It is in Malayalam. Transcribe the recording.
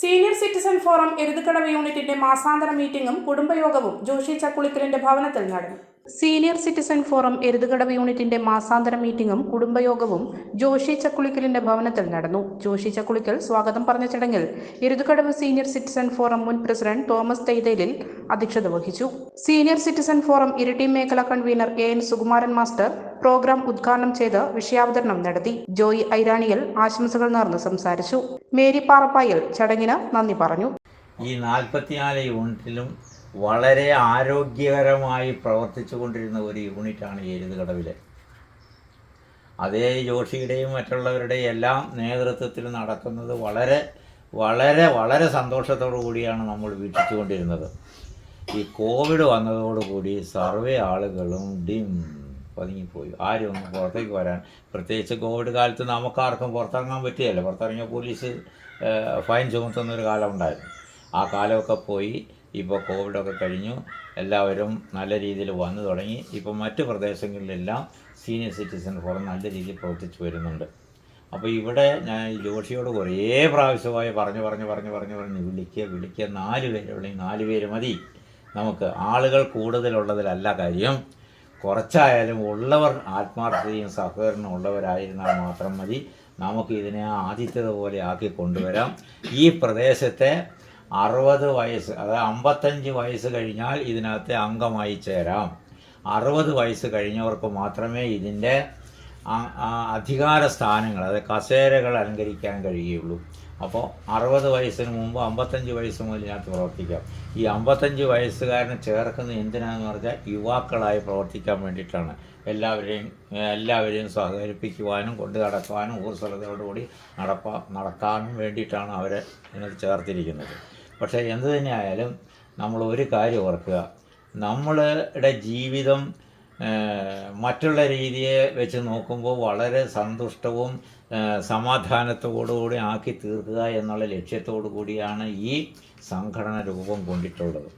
സീനിയർ സിറ്റിസൺ ഫോറം എരുതുകടവ് യൂണിറ്റിന്റെ മാസാന്തര മീറ്റിംഗും കുടുംബയോഗവും ജോഷി ചക്കുളിക്കലിന്റെ ഭവനത്തിൽ നടന്നു. സീനിയർ സിറ്റിസൺ ഫോറം എരുതുകടവ് യൂണിറ്റിന്റെ മാസാന്തര മീറ്റിംഗും കുടുംബയോഗവും ജോഷി ചക്കുളിക്കലിന്റെ ഭവനത്തിൽ നടന്നു. ജോഷി ചക്കുളിക്കൽ സ്വാഗതം പറഞ്ഞ ചടങ്ങിൽ എരുതുകടവ് സീനിയർ സിറ്റിസൺ ഫോറം മുൻ പ്രസിഡന്റ് തോമസ് തൈതേലിൽ അധ്യക്ഷത വഹിച്ചു. സീനിയർ സിറ്റിസൺ ഫോറം ഇരിട്ടി മേഖല convener A N Sukumaran master programme ഉദ്ഘാടനം ചെയ്ത് വിഷയാവതരണം നടത്തി. ജോയി ഐരാണിയൽ ആശംസകൾ നേർന്ന് സംസാരിച്ചു. മേരി പാറപ്പായൽ ചടങ്ങിന് നന്ദി പറഞ്ഞു. ഈ നാൽപ്പത്തിനാല് യൂണിറ്റിലും വളരെ ആരോഗ്യകരമായി പ്രവർത്തിച്ചു കൊണ്ടിരുന്ന ഒരു യൂണിറ്റാണ് എരുതുകടവിലെ അതേ ജോഷിയുടെയും മറ്റുള്ളവരുടെയും എല്ലാം നേതൃത്വത്തിൽ നടക്കുന്നത് വളരെ വളരെ വളരെ സന്തോഷത്തോടു കൂടിയാണ് നമ്മൾ വീക്ഷിച്ചുകൊണ്ടിരുന്നത്. ഈ കോവിഡ് വന്നതോടുകൂടി സർവേ ആളുകളും ഡിം പതുങ്ങിപ്പോയി. ആരും ഒന്നും പുറത്തേക്ക് വരാൻ? പ്രത്യേകിച്ച് കോവിഡ് കാലത്ത് നമുക്കാർക്കും പുറത്തിറങ്ങാൻ പറ്റുകയല്ല പുറത്തിറങ്ങിയ പോലീസ് ഫൈൻ ചുമത്തുന്നൊരു കാലം ഉണ്ടായിരുന്നു. ആ കാലമൊക്കെ പോയി. ഇപ്പോൾ കോവിഡൊക്കെ കഴിഞ്ഞു. എല്ലാവരും നല്ല രീതിയിൽ വന്നു തുടങ്ങി. ഇപ്പോൾ മറ്റ് പ്രദേശങ്ങളിലെല്ലാം സീനിയർ സിറ്റിസൺ ഫോറം നല്ല രീതിയിൽ പ്രവർത്തിച്ചു വരുന്നുണ്ട്. അപ്പോൾ ഇവിടെ ഞാൻ ജോഷിയോട് കുറേ പ്രാവശ്യമായി പറഞ്ഞു പറഞ്ഞു പറഞ്ഞു പറഞ്ഞു പറഞ്ഞ് വിളിക്കുക വിളിക്കുക നാല് പേരുണ്ടെങ്കിൽ നാല് പേര് മതി. നമുക്ക് ആളുകൾ കൂടുതലുള്ളതിലല്ല കാര്യം. കുറച്ചായാലും ഉള്ളവർ ആത്മാർത്ഥതയും സഹകരണവും ഉള്ളവരായിരുന്നാൽ മാത്രം മതി. നമുക്ക് ഇതിനെ ആദ്യത്തേത് പോലെ ആക്കി കൊണ്ടുവരാം. ഈ പ്രദേശത്തെ അറുപത് വയസ്സ് അതായത് അമ്പത്തഞ്ച് വയസ്സ് കഴിഞ്ഞാൽ ഇതിനകത്തെ അംഗമായി ചേരാം. അറുപത് വയസ്സ് കഴിഞ്ഞവർക്ക് മാത്രമേ ഇതിന്റെ അധികാര സ്ഥാനങ്ങൾ അതായത് കസേരകൾ അലങ്കരിക്കാൻ കഴിയുള്ളൂ അപ്പോൾ അറുപത് വയസ്സിന് മുമ്പ് അമ്പത്തഞ്ച് വയസ്സ് മുതൽ ഇതിനകത്ത് പ്രവർത്തിക്കാം. ഈ അമ്പത്തഞ്ച് വയസ്സുകാരനെ ചേർക്കുന്നത് എന്തിനാണെന്ന് പറഞ്ഞാൽ യുവാക്കളായി പ്രവർത്തിക്കാൻ വേണ്ടിയിട്ടാണ്. എല്ലാവരെയും എല്ലാവരെയും സഹകരിപ്പിക്കുവാനും കൊണ്ടു നടക്കുവാനും ഊർസ്വലതയോടുകൂടി നടപ്പാ നടക്കാനും വേണ്ടിയിട്ടാണ് അവരെ ഇതിനകത്ത് ചേർത്തിരിക്കുന്നത്. പക്ഷേ എന്തു തന്നെയായാലും നമ്മൾ ഒരു കാര്യം ഓർക്കുക. നമ്മളുടെ ജീവിതം മറ്റുള്ള രീതിയെ വെച്ച് നോക്കുമ്പോൾ വളരെ സന്തുഷ്ടവും സമാധാനത്തോടുകൂടി ആക്കി തീർക്കുക എന്നുള്ള ലക്ഷ്യത്തോടു കൂടിയാണ് ഈ സംഘടന രൂപം കൊണ്ടിട്ടുള്ളത്.